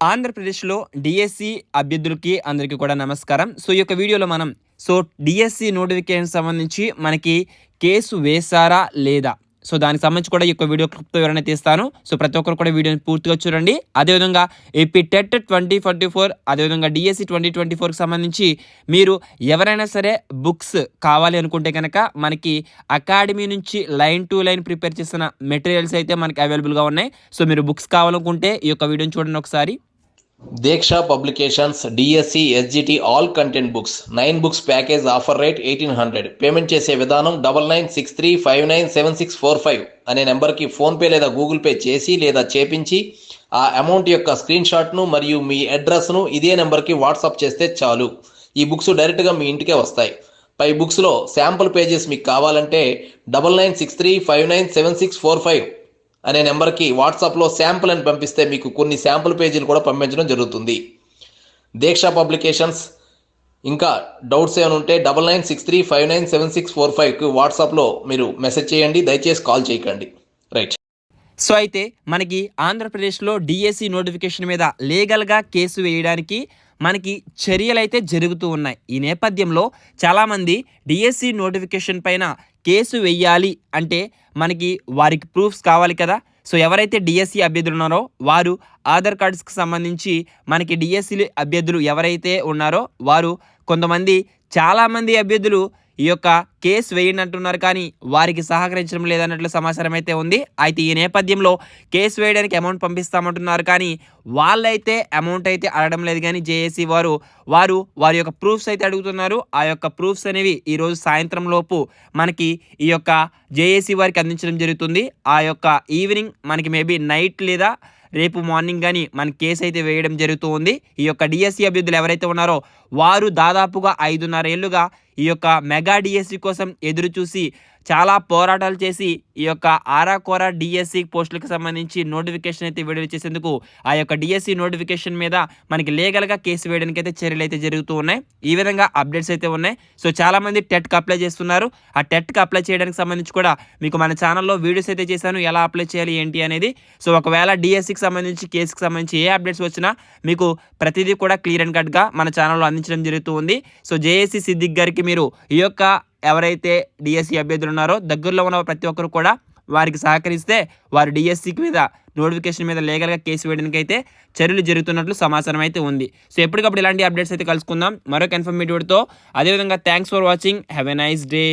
ఆంధ్రప్రదేశ్లో డిఎస్సి అభ్యర్థులకి అందరికీ కూడా నమస్కారం. సో ఈ యొక్క వీడియోలో మనం సో డిఎస్సి నోటిఫికేషన్ సంబంధించి మనకి కేసు వేశారా లేదా? సో దానికి సంబంధించి కూడా ఈ యొక్క వీడియో క్లిప్తో వివరణ తీస్తాను. సో ప్రతి ఒక్కరు కూడా వీడియోని పూర్తిగా చూడండి. అదేవిధంగా AP TET twenty twenty four అదేవిధంగా డిఎస్సి ట్వంటీ ట్వంటీ ఫోర్కి సంబంధించి మీరు ఎవరైనా సరే బుక్స్ కావాలి అనుకుంటే కనుక మనకి అకాడమీ నుంచి లైన్ టు లైన్ ప్రిపేర్ చేసిన మెటీరియల్స్ అయితే మనకి అవైలబుల్గా ఉన్నాయి. సో మీరు బుక్స్ కావాలనుకుంటే ఈ యొక్క వీడియోని చూడండి ఒకసారి. Deeksha publications DSC SGT all content books nine books package offer rate eighteen hundred payment చేసే విధానం double nine six three five nine seven six four five అనే నెంబర్కి ఫోన్పే లేదా గూగుల్ పే చేసి లేదా చేపించి ఆ అమౌంట్ యొక్క స్క్రీన్ షాట్ను మరియు మీ అడ్రస్ను ఇదే నెంబర్కి వాట్సాప్ చేస్తే చాలు. ఈ బుక్స్ డైరెక్ట్గా మీ ఇంటికే వస్తాయి. పై బుక్స్లో శాంపుల్ పేజెస్ మీకు కావాలంటే double nine six three five nine seven six four five అనే నెంబర్కి వాట్సాప్లో శాంపుల్ అని పంపిస్తే మీకు కొన్ని శాంపుల్ పేజీలు కూడా పంపించడం జరుగుతుంది. దీక్ష పబ్లికేషన్స్ ఇంకా డౌట్స్ ఏమైనా ఉంటే double nine six three five nine seven six four ఫైవ్కి వాట్సాప్లో మీరు మెసేజ్ చేయండి దయచేసి కాల్ చేయకండి. రైట్. సో అయితే మనకి ఆంధ్రప్రదేశ్లో డిఎస్సి నోటిఫికేషన్ మీద లీగల్గా కేసు వేయడానికి మనకి చర్యలు అయితే జరుగుతూ ఉన్నాయి. ఈ నేపథ్యంలో చాలామంది డిఎస్సి నోటిఫికేషన్ పైన కేసు వెయ్యాలి అంటే మనకి వారికి ప్రూఫ్స్ కావాలి కదా. సో ఎవరైతే డిఎస్సి అభ్యర్థులు ఉన్నారో వారు ఆధార్ కార్డ్స్కి సంబంధించి మనకి డిఎస్సి అభ్యర్థులు ఎవరైతే ఉన్నారో వారు కొంతమంది చాలామంది అభ్యర్థులు ఈ యొక్క కేసు వేయండి అంటున్నారు కానీ వారికి సహకరించడం లేదన్నట్లు సమాచారం అయితే ఉంది. అయితే ఈ నేపథ్యంలో కేసు వేయడానికి అమౌంట్ పంపిస్తామంటున్నారు కానీ వాళ్ళైతే అమౌంట్ అయితే అడగడం లేదు కానీ జేఏసీ వారు వారు వారి యొక్క ప్రూఫ్స్ అయితే అడుగుతున్నారు. ఆ యొక్క ప్రూఫ్స్ అనేవి ఈరోజు సాయంత్రం లోపు మనకి ఈ యొక్క జేఏసీ వారికి అందించడం జరుగుతుంది. ఆ యొక్క ఈవినింగ్ మనకి మేబీ నైట్ లేదా రేపు మార్నింగ్ కానీ మన కేసు అయితే వేయడం జరుగుతూ ఉంది. ఈ యొక్క డిఎస్సి అభ్యర్థులు ఎవరైతే ఉన్నారో వారు దాదాపుగా ఐదున్నర ఏళ్ళుగా ఈ యొక్క మెగా డిఎస్సి కోసం ఎదురు చూసి చాలా పోరాటాలు చేసి ఈ యొక్క ఆరాకోర డిఎస్సి పోస్టులకు సంబంధించి నోటిఫికేషన్ అయితే విడుదల చేసేందుకు ఆ యొక్క డిఎస్సి నోటిఫికేషన్ మీద మనకి లీగల్గా కేసు వేయడానికి అయితే చర్యలు అయితే జరుగుతూ ఉన్నాయి. ఈ విధంగా అప్డేట్స్ అయితే ఉన్నాయి. సో చాలామంది టెట్కి అప్లై చేస్తున్నారు. ఆ టెట్కి అప్లై చేయడానికి సంబంధించి కూడా మీకు మన ఛానల్లో వీడియోస్ అయితే చేశాను. ఎలా అప్లై చేయాలి ఏంటి అనేది. సో ఒకవేళ డిఎస్సికి సంబంధించి కేసుకి సంబంధించి ఏ అప్డేట్స్ వచ్చినా మీకు ప్రతిదీ కూడా క్లియర్ అండ్ కట్గా మన ఛానల్లో అందించడం జరుగుతూ ఉంది. సో జేఏసీ సిద్దిక్ గారికి మీరు ఈ యొక్క ఎవరైతే డిఎస్సి అభ్యర్థులు ఉన్నారో దగ్గరలో ఉన్న ప్రతి ఒక్కరు కూడా వారికి సహకరిస్తే వారు డిఎస్సికి మీద నోటిఫికేషన్ మీద లీగల్గా కేసు వేయడానికి అయితే చర్యలు జరుగుతున్నట్లు సమాచారం అయితే ఉంది. సో ఎప్పటికప్పుడు ఇలాంటి అప్డేట్స్ అయితే కలుసుకుందాం. మరొక ఇన్ఫర్మేటివ్తో అదేవిధంగా thanks for watching. Have a nice day